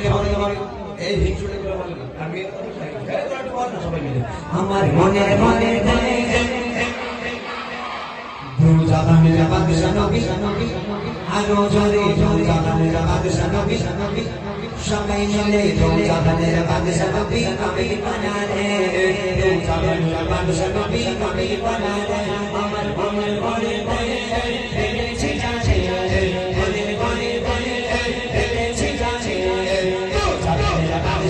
মিলে বলে এই হিংসুটে বলে আমি সবাই মিলে। আমার মনে মনে জাবানে জাবাতে সানবি আরও জোরে জোরে জাবানে জাবাতে সানবি সবাই মিলে তো জাবানে জাবাতে সানবি আমি বানালে তো জাবানে জাবাতে সানবি আমি বানালে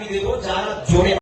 দামি উপহার তোমাদেরকে আমি দেবো যারা জোরে